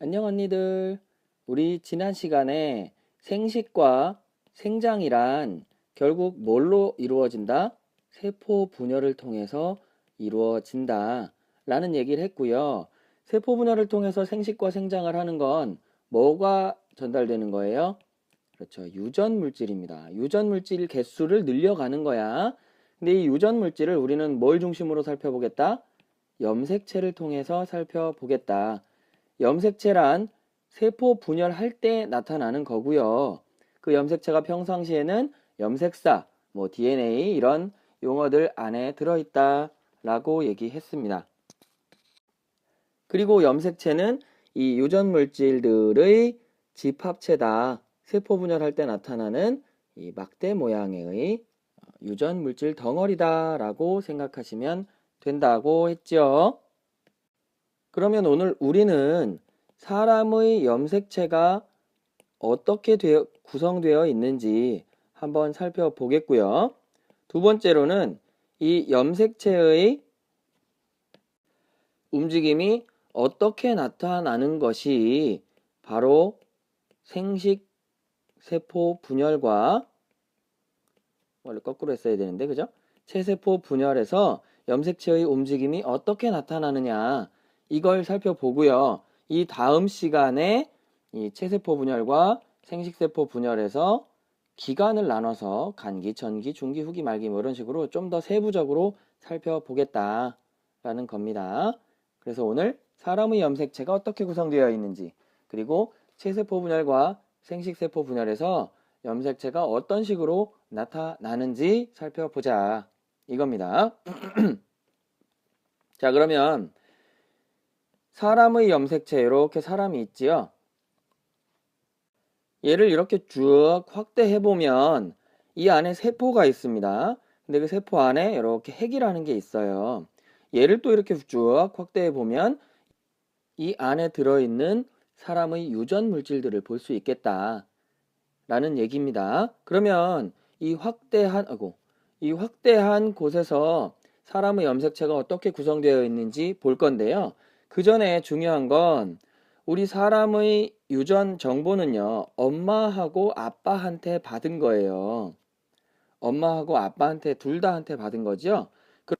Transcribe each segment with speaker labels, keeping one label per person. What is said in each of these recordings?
Speaker 1: 안녕 언니들. 우리 지난 시간에 생식과 생장이란 결국 뭘로 이루어진다? 세포 분열을 통해서 이루어진다. 라는 얘기를 했고요. 세포 분열을 통해서 생식과 생장을 하는 건 뭐가 전달되는 거예요? 그렇죠. 유전 물질입니다. 유전 물질 개수를 늘려가는 거야. 근데 이 유전 물질을 우리는 뭘 중심으로 살펴보겠다? 염색체를 통해서 살펴보겠다. 염색체란 세포 분열할 때 나타나는 거고요. 그 염색체가 평상시에는 염색사, 뭐 DNA 이런 용어들 안에 들어있다 라고 얘기했습니다. 그리고 염색체는 이 유전 물질들의 집합체다. 세포 분열할 때 나타나는 이 막대 모양의 유전 물질 덩어리다라고 생각하시면 된다고 했죠. 그러면 오늘 우리는 사람의 염색체가 어떻게 되어, 구성되어 있는지 한번 살펴보겠고요. 두 번째로는 이 염색체의 움직임이 어떻게 나타나는 것이 바로 생식 세포 분열과 원래 거꾸로 했어야 되는데 그죠? 체세포 분열에서 염색체의 움직임이 어떻게 나타나느냐 이걸 살펴보고요. 이 다음 시간에 이 체세포 분열과 생식세포 분열에서 기간을 나눠서 간기, 전기, 중기, 후기, 말기 뭐 이런 식으로 좀 더 세부적으로 살펴보겠다라는 겁니다. 그래서 오늘 사람의 염색체가 어떻게 구성되어 있는지 그리고 체세포 분열과 생식세포 분열에서 염색체가 어떤 식으로 나타나는지 살펴보자 이겁니다. 자 그러면 사람의 염색체 이렇게 사람이 있지요. 얘를 이렇게 쭉 확대해 보면 이 안에 세포가 있습니다. 근데 그 세포 안에 이렇게 핵이라는 게 있어요. 얘를 또 이렇게 쭉 확대해 보면 이 안에 들어있는 사람의 유전 물질들을 볼 수 있겠다. 라는 얘기입니다. 그러면 이 확대한, 아고, 이 확대한 곳에서 사람의 염색체가 어떻게 구성되어 있는지 볼 건데요. 그 전에 중요한 건 우리 사람의 유전 정보는요, 엄마하고 아빠한테 받은 거예요. 엄마하고 아빠한테 둘 다한테 받은 거죠. 그,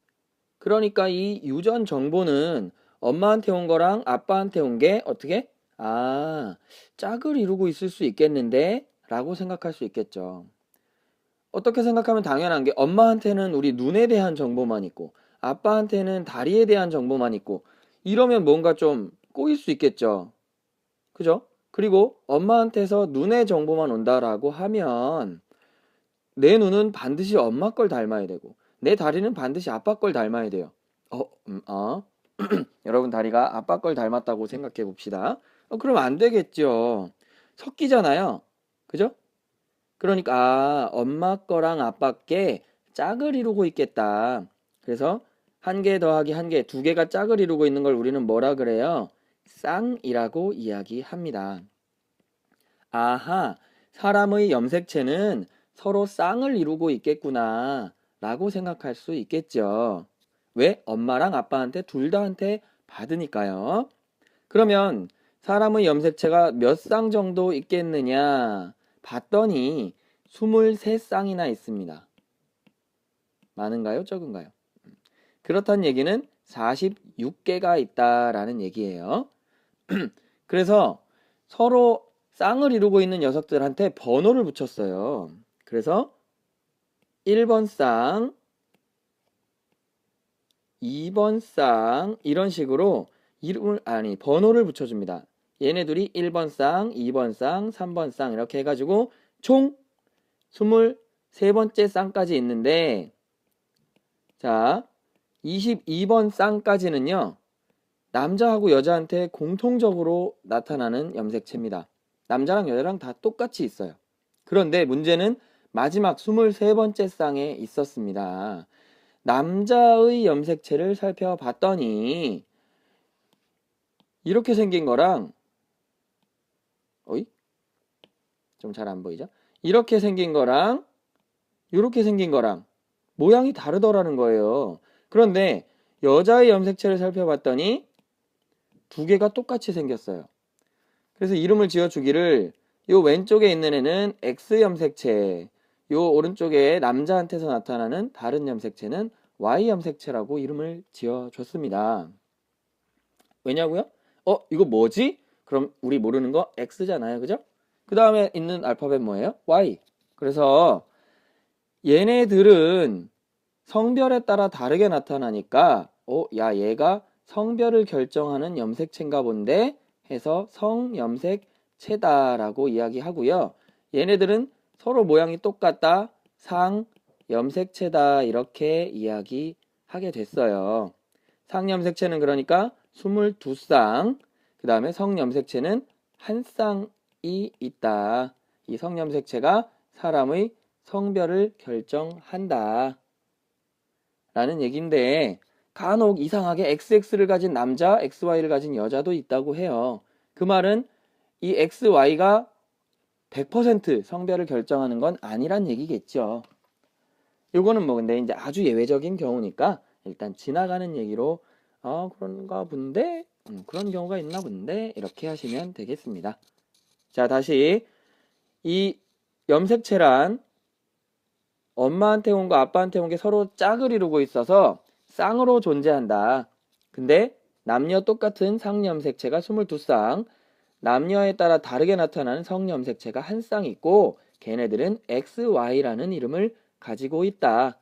Speaker 1: 그러니까 이 유전 정보는 엄마한테 온 거랑 아빠한테 온 게 어떻게? 아, 짝을 이루고 있을 수 있겠는데? 라고 생각할 수 있겠죠. 어떻게 생각하면 당연한 게 엄마한테는 우리 눈에 대한 정보만 있고 아빠한테는 다리에 대한 정보만 있고 이러면 뭔가 좀 꼬일 수 있겠죠. 그죠? 그리고 엄마한테서 눈의 정보만 온다라고 하면 내 눈은 반드시 엄마 걸 닮아야 되고 내 다리는 반드시 아빠 걸 닮아야 돼요. 어, 음, 어. 여러분 다리가 아빠 걸 닮았다고 생각해 봅시다. 어, 그럼 안 되겠죠. 섞이잖아요. 그죠? 그러니까 아, 엄마 거랑 아빠 께 짝을 이루고 있겠다. 그래서 한 개 더하기 한 개, 두 개가 짝을 이루고 있는 걸 우리는 뭐라 그래요? 쌍이라고 이야기합니다. 아하, 사람의 염색체는 서로 쌍을 이루고 있겠구나 라고 생각할 수 있겠죠. 왜? 엄마랑 아빠한테 둘 다한테 받으니까요. 그러면 사람의 염색체가 몇 쌍 정도 있겠느냐 봤더니 23쌍이나 있습니다. 많은가요? 적은가요? 그렇다는 얘기는 46개가 있다라는 얘기예요. 그래서 서로 쌍을 이루고 있는 녀석들한테 번호를 붙였어요. 그래서 1번 쌍, 2번 쌍 이런 식으로 이름을 아니 번호를 붙여줍니다. 얘네들이 1번 쌍, 2번 쌍, 3번 쌍 이렇게 해가지고 총 23번째 쌍까지 있는데 자 22번 쌍까지는요 남자하고 여자한테 공통적으로 나타나는 염색체입니다. 남자랑 여자랑 다 똑같이 있어요. 그런데 문제는 마지막 23번째 쌍에 있었습니다. 남자의 염색체를 살펴봤더니 이렇게 생긴 거랑 어이? 좀 잘 안 보이죠? 이렇게 생긴 거랑 이렇게 생긴 거랑 모양이 다르더라는 거예요. 그런데 여자의 염색체를 살펴봤더니 두 개가 똑같이 생겼어요. 그래서 이름을 지어주기를 요 왼쪽에 있는 애는 X 염색체, 요 오른쪽에 남자한테서 나타나는 다른 염색체는 Y 염색체라고 이름을 지어줬습니다. 왜냐고요? 어, 이거 뭐지? 그럼 우리 모르는 거 X잖아요. 그죠? 그 다음에 있는 알파벳 뭐예요? Y. 그래서 얘네들은 성별에 따라 다르게 나타나니까 어, 야, 얘가 성별을 결정하는 염색체인가 본데 해서 성염색체다라고 이야기하고요. 얘네들은 서로 모양이 똑같다. 상 염색체다 이렇게 이야기하게 됐어요. 상염색체는 그러니까 22쌍, 그 다음에 성염색체는 한 쌍이 있다. 이 성염색체가 사람의 성별을 결정한다. 라는 얘기인데, 간혹 이상하게 XX를 가진 남자, XY를 가진 여자도 있다고 해요. 그 말은 이 XY가 100% 성별을 결정하는 건 아니란 얘기겠죠. 요거는 뭐 근데 이제 아주 예외적인 경우니까 일단 지나가는 얘기로 아 그런가 본데 음, 그런 경우가 있나 본데 이렇게 하시면 되겠습니다. 자 다시 이 염색체란 엄마한테 온 거 아빠한테 온 게 서로 짝을 이루고 있어서 쌍으로 존재한다. 근데 남녀 똑같은 상염색체가 22쌍, 남녀에 따라 다르게 나타나는 성염색체가 한 쌍 있고 걔네들은 XY라는 이름을 가지고 있다.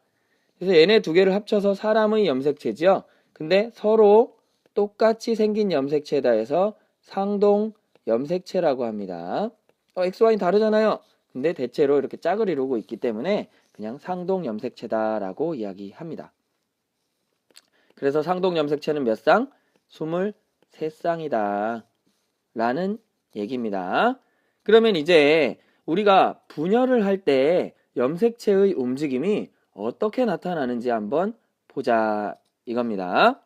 Speaker 1: 그래서 얘네 두 개를 합쳐서 사람의 염색체지요. 근데 서로 똑같이 생긴 염색체다 해서 상동 염색체라고 합니다. 어, XY는 다르잖아요. 근데 대체로 이렇게 짝을 이루고 있기 때문에 그냥 상동 염색체다라고 이야기합니다. 그래서 상동 염색체는 몇 쌍? 23쌍이다. 라는 얘기입니다. 그러면 이제 우리가 분열을 할 때 염색체의 움직임이 어떻게 나타나는지 한번 보자 이겁니다.